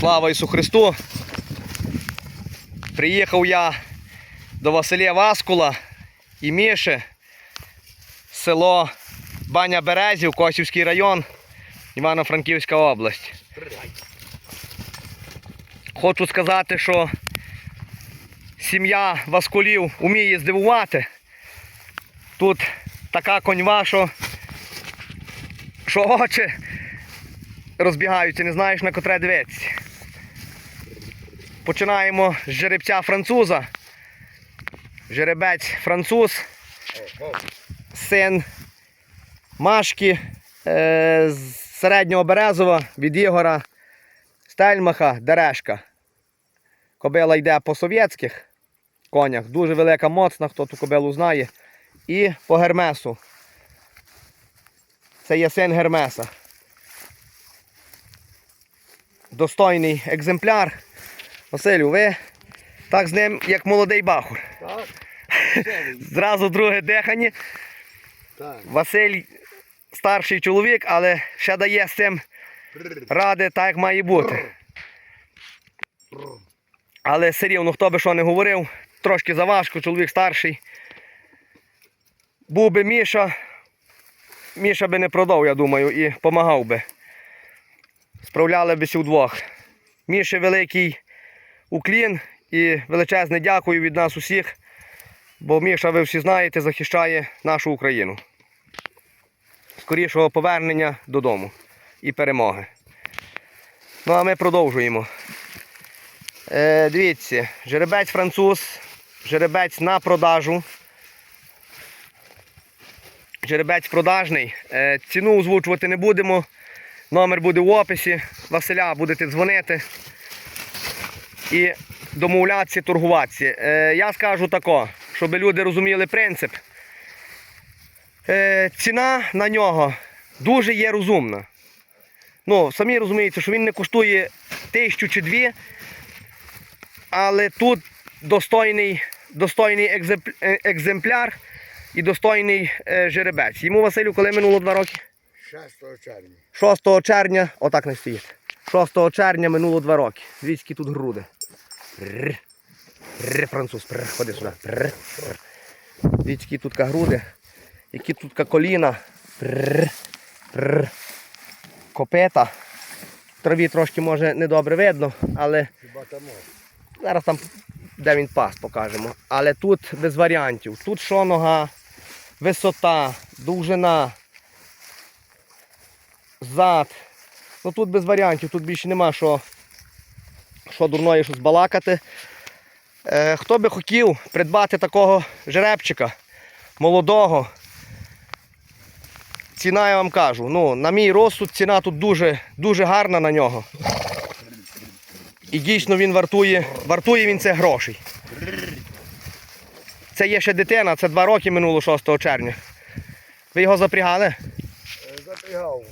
Слава Ісу Христу! Приїхав я до Василя Васкула і Міші, село Баня Березів, Косівський район, Івано-Франківська область. Хочу сказати, що сім'я Васкулів вміє здивувати. Тут така коньва, що, що очі розбігаються, не знаєш на котре дивитися. Починаємо з жеребця француза. Жеребець француз, син Машки е, з середнього Березова від Ігора Стельмаха Дерешка. Кобила йде по совєтських конях. Дуже велика моцна, хто ту кобилу знає. І по Гермесу. Це є син Гермеса. Достойний екземпляр. Василю, ви так з ним, як молодий бахур. Так. Зразу друге дихання. Так. Василь старший чоловік, але ще дає з цим ради так, як має бути. Але все рівно, хто би що не говорив, трошки заважко, чоловік старший. Був би Міша, Міша би не продав, я думаю, і помагав би. Справляли бися вдвох. Міші великий уклін і величезне дякую від нас усіх, бо Міша, ви всі знаєте, захищає нашу Україну. Скорішого повернення додому і перемоги. Ну а ми продовжуємо. Е, дивіться, жеребець француз, жеребець на продажу. Жеребець продажний. Е, ціну озвучувати не будемо. Номер буде в описі. Василя будете дзвонити і домовлятися, торгуватися. Е, я скажу тако, щоб люди розуміли принцип. Е, ціна на нього дуже є розумна. Ну, самі розумієте, що він не коштує тисячу чи дві, але тут достойний, достойний е, екземпляр і достойний е, жеребець. Йому Василю, коли минуло два роки? 6 червня. 6 червня, отак не стоїть. 6 червня минуло два роки. Які тут груди. Прррр. Прррр, француз, прррр, ходи сюди. Прррр. Дивіться, які тут груди, які тут коліна. Прррр. Прррр. Копита. Траві трошки може недобре видно, але Хіба там зараз там, де він пас, покажемо. Але тут без варіантів. Тут що нога, висота, довжина, зад. Ну тут без варіантів, тут більше нема що, що дурної щось балакати. Е, хто би хотів придбати такого жеребчика молодого, ціна я вам кажу. Ну, на мій розсуд ціна тут дуже, дуже гарна на нього. І дійсно він вартує, вартує він це грошей. Це є ще дитина, це два роки минуло 6 червня. Ви його запрягали? Е, Запрягав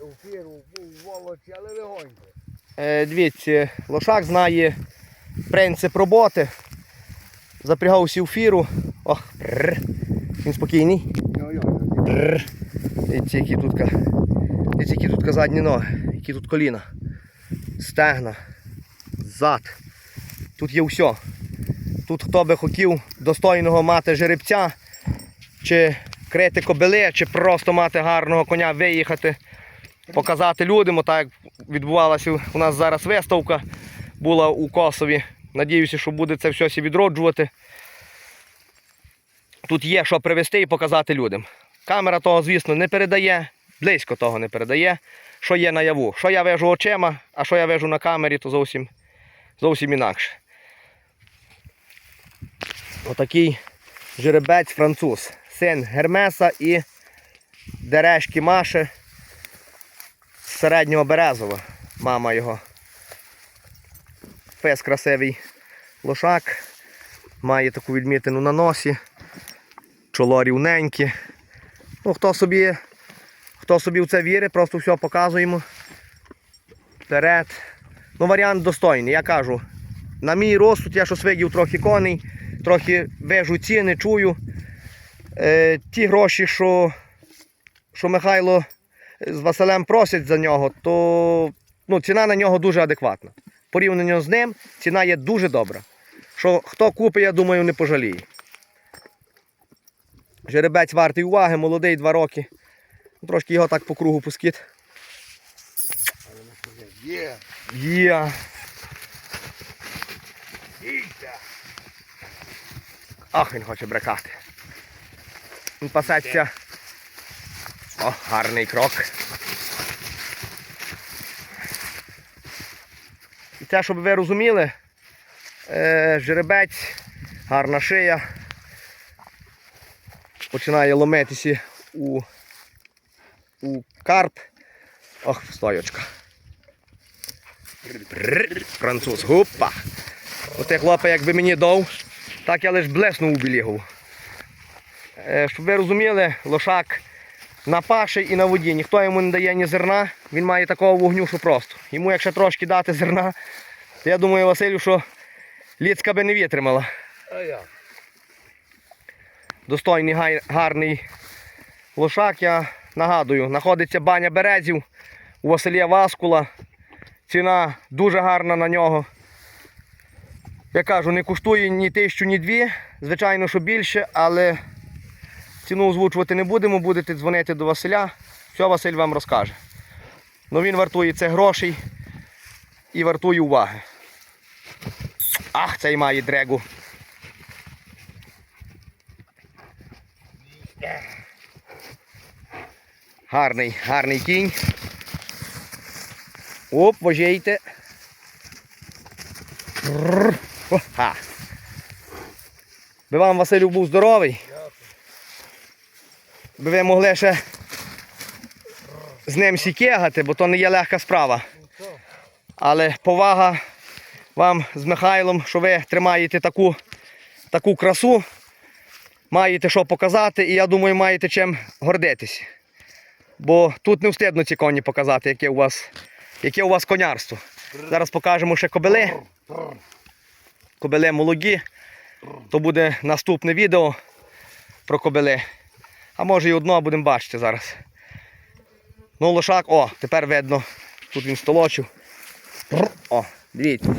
у фіру, у волоці, але легонько. Е, дивіться, лошак знає принцип роботи. Запрягав усі в фіру. Ох, прррр. він спокійний. Прррр. Дивіться, які тут, дивіться, які тут задні ноги, які тут коліна, стегна, зад. Тут є все. Тут хто би хотів достойного мати жеребця, чи крити кобили, чи просто мати гарного коня, виїхати, показати людям, отак як відбувалася у нас зараз виставка, була у Косові. Надіюся, що буде це все відроджувати. Тут є що привезти і показати людям. Камера того, звісно, не передає, близько того не передає, що є наяву. Що я вижу очима, а що я вижу на камері, то зовсім, зовсім інакше. Отакий жеребець француз. Син Гермеса і Дерешки Маши з середнього Березова. Мама його. Пес красивий лошак. Має таку відмітину на носі. Чоло рівненьке. Ну, хто собі, хто собі в це вірить, просто все показуємо. Вперед. Ну, варіант достойний, я кажу. На мій розсуд, я щось видів трохи коней, трохи вижу ціни, чую. Е, ті гроші, що, що Михайло з Василем просять за нього, то ну, ціна на нього дуже адекватна. Порівняно з ним, ціна є дуже добра. Що хто купить, я думаю, не пожаліє. Жеребець вартий уваги, молодий, 2 роки. Трошки його так по кругу пускіт. Є. Є. Ах, він хоче брекати. Він пасеться. О, гарний крок. І це, щоб ви розуміли, е, жеребець, гарна шия. Починає ломитися у, у карп. Ох, стоячка. Француз, гупа. Оте хлопе, якби мені дав, так я лиш блеснув у білігу. Е, Щоб ви розуміли, лошак на паші і на воді. Ніхто йому не дає ні зерна, він має такого вогню, що просто. Йому якщо трошки дати зерна, то я думаю, Василю, що ліцька би не витримала. А я. Достойний гай- гарний лошак, я нагадую, знаходиться баня березів у Василія Васкула. Ціна дуже гарна на нього. Я кажу, не коштує ні тисячу, ні дві. Звичайно, що більше, але ціну озвучувати не будемо, будете дзвонити до Василя. Все Василь вам розкаже. Ну він вартує це грошей і вартує уваги. Ах, цей має дрегу. Гарний, гарний кінь. Оп, вожейте. Би вам Василю був здоровий. Би ви могли ще з ним сікегати, бо то не є легка справа. Але повага вам з Михайлом, що ви тримаєте таку, таку красу, маєте що показати, і я думаю, маєте чим гордитись. Бо тут не встидно ці коні показати, яке у вас, яке у вас конярство. Зараз покажемо ще кобили. Кобили молоді. То буде наступне відео про кобили. А може і одного будемо бачити зараз. Ну, лошак, о, тепер видно. Тут він столочив. О, дивіться,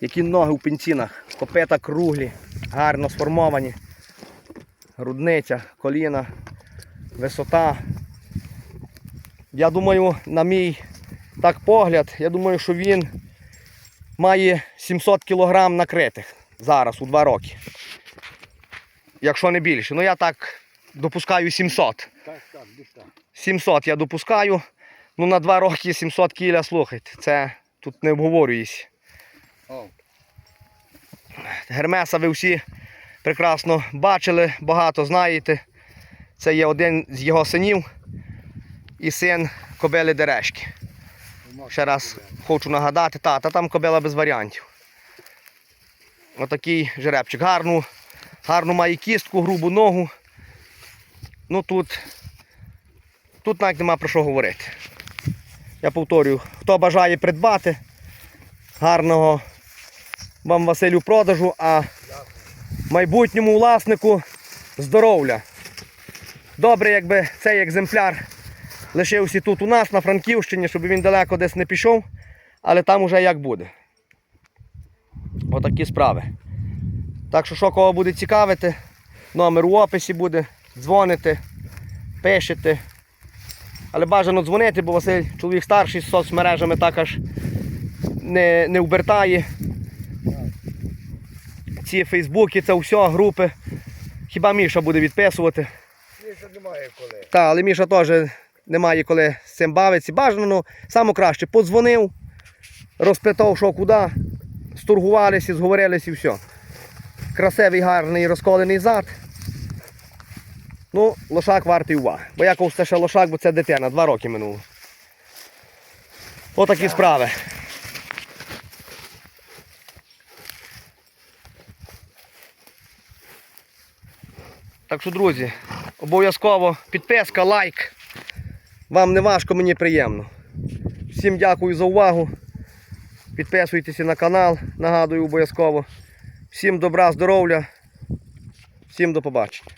які ноги у пінцінах. Копита круглі, гарно сформовані. Грудниця, коліна, висота. Я думаю, на мій так погляд, я думаю, що він має 700 кг накритих зараз у 2 роки. Якщо не більше. Ну я так допускаю 700. Так, так, так. 700 я допускаю. Ну на 2 роки 700 кіля, слухайте, це тут не обговорюється. Гермеса ви всі прекрасно бачили, багато знаєте. Це є один з його синів і син кобили Дерешки. Ще раз хочу нагадати, та, та там кобила без варіантів. Отакий жеребчик. Гарну, гарну має кістку, грубу ногу. Ну тут, тут навіть нема про що говорити. Я повторюю, хто бажає придбати гарного вам Василю продажу, а майбутньому власнику здоров'я. Добре, якби цей екземпляр лишився тут у нас на Франківщині, щоб він далеко десь не пішов, але там уже як буде. Отакі справи. Так що, що кого буде цікавити, номер у описі буде, дзвоните, пишете. Але бажано дзвонити, бо Василь чоловік старший з соцмережами також не, не вбертає. Ці фейсбуки, це все, групи. Хіба Міша буде відписувати. Більше немає коли. Так, але Міша теж немає коли з цим бавитися. Бажано, ну, саме краще, подзвонив, розпитав, що куди, стургувалися, зговорилися і все. Красивий, гарний, розколений зад. Ну, лошак вартий уваги. Бо я кажу, це ще лошак, бо це дитина, два роки минуло. Отакі справи. Так що, друзі, обов'язково підписка, лайк. Вам не важко, мені приємно. Всім дякую за увагу. Підписуйтеся на канал, нагадую обов'язково. Всім добра, здоров'я. Всім до побачення.